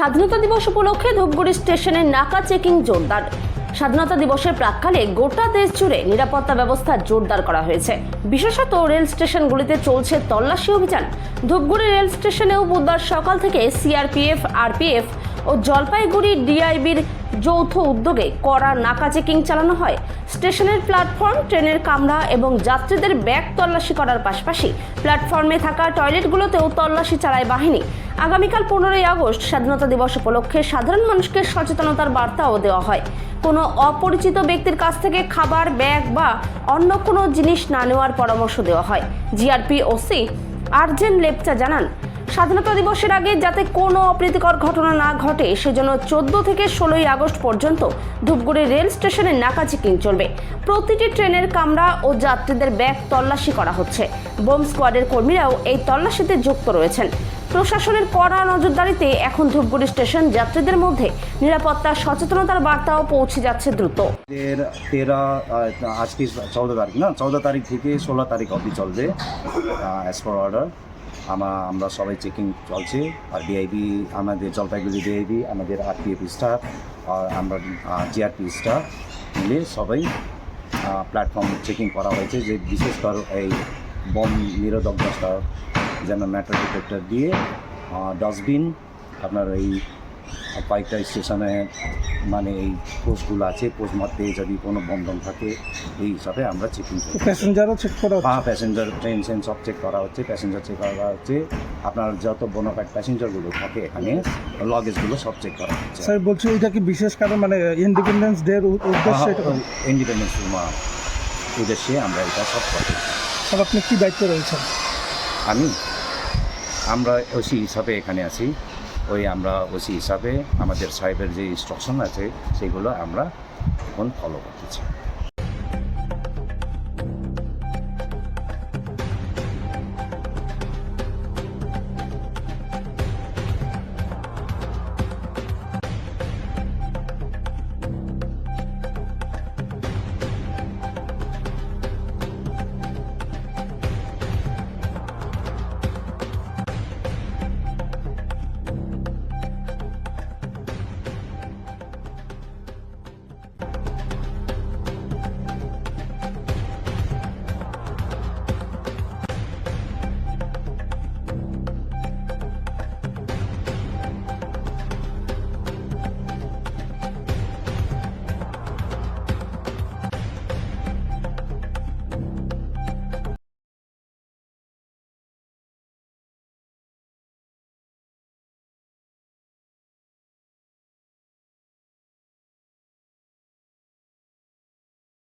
স্বাধীনতা দিবস উপলক্ষে ধূপগুড়ি স্টেশনের নাকা চেকিং জোরদার। স্বাধীনতা দিবসের প্রাককালে গোটা দেশ জুড়ে নিরাপত্তা ব্যবস্থা জোরদার করা হয়েছে। বিশেষত রেল স্টেশনগুলিতে চলছে তল্লাশি অভিযান। ধূপগুড়ি রেল স্টেশনেও বুধবার সকাল থেকে সিআরপিএফ, আরপিএফ ও জলপাইগুড়ি ডিআইবির যৌথ উদ্যোগে কড়া নাকা চেকিং চালানো হয়। স্টেশনের প্ল্যাটফর্ম, ট্রেনের কামরা এবং যাত্রীদের ব্যাগ তল্লাশি করার পাশাপাশি প্ল্যাটফর্মে থাকা টয়লেটগুলোতেও তল্লাশি চালায় বাহিনী। আগামীকাল পনেরোই আগস্ট স্বাধীনতা দিবস উপলক্ষে সাধারণ মানুষকে সচেতনতার বার্তাও দেওয়া হয়। কোনো অপরিচিত ব্যক্তির কাছ থেকে খাবার, ব্যাগ বা অন্য কোনো জিনিস না নেওয়ার পরামর্শ দেওয়া হয়। জিআরপি ওসি আরজেন লেপচা জানান স্বাধীনতা দিবসের আগে যাতে কোনো অপ্রীতিকর ঘটনা না ঘটে, সেজন্য চোদ্দ থেকে ষোলোই আগস্ট পর্যন্ত ধূপগুড়ি রেল স্টেশনে নাকা চেকিং চলবে। প্রতিটি ট্রেনের কামরা ও যাত্রীদের ব্যাগ তল্লাশি করা হচ্ছে। বোম স্কোয়াডের কর্মীরাও এই তল্লাশিতে যুক্ত রয়েছেন। প্রশাসনের কড়া নজরদারিতে এখন ধূপগুড়ি স্টেশন যাত্রীদের মধ্যে নিরাপত্তা, সচেতনতার বার্তাও পৌঁছে যাচ্ছে দ্রুত। তেরো আজকে চৌদ্দ তারিখ না? চৌদ্দ তারিখ থেকে ষোলো তারিখ অবধি চলবে অ্যাজ পার অর্ডার আমা আমরা সবাই চেকিং চলছে, আর ডিআইবি আমাদের জলপাইগুড়ি ডিআইবি আমাদের আরপিএফ স্টাফ, আর আমরা জিআরপি স্টাফ মিলে সবাই প্ল্যাটফর্ম চেকিং করা হয়েছে যে বিশেষ করে এই বম নিরোধক দশটা যেন ম্যাটার ডিটেক্টর দিয়ে ডাস্টবিন আপনার এই কয়েকটা স্টেশনে মানে এই পোস্টগুলো আছে পোস্ট মধ্যে যদি কোনো বন্ধন থাকে এই হিসাবে আমরা চেকিং করি। প্যাসেঞ্জারও চেক করা হ্যাঁ প্যাসেঞ্জার ট্রেন সেন সব চেক করা হচ্ছে। প্যাসেঞ্জার চেক করা হচ্ছে। আপনার যত বোনাফাইড প্যাসেঞ্জারগুলো থাকে এখানে লাগেজগুলো সব চেক করা হচ্ছে। স্যার বলছি এটা কি বিশেষ কারণ মানে ইন্ডিপেন্ডেন্স ডে উদ্দেশ্যে এটা? করা? ইন্ডিপেন্ডেন্স উদ্দেশ্যে আমরা এটা সব করতে স্যার আপনি কি দায়িত্ব রয়েছেন? আমি? আমরা ওসি হিসাবে এখানে আছি। ওই আমরা ওসি হিসাবে আমাদের সাহেবের যে ইনস্ট্রাকশন আছে সেগুলো আমরা এখন ফলো করতেছি।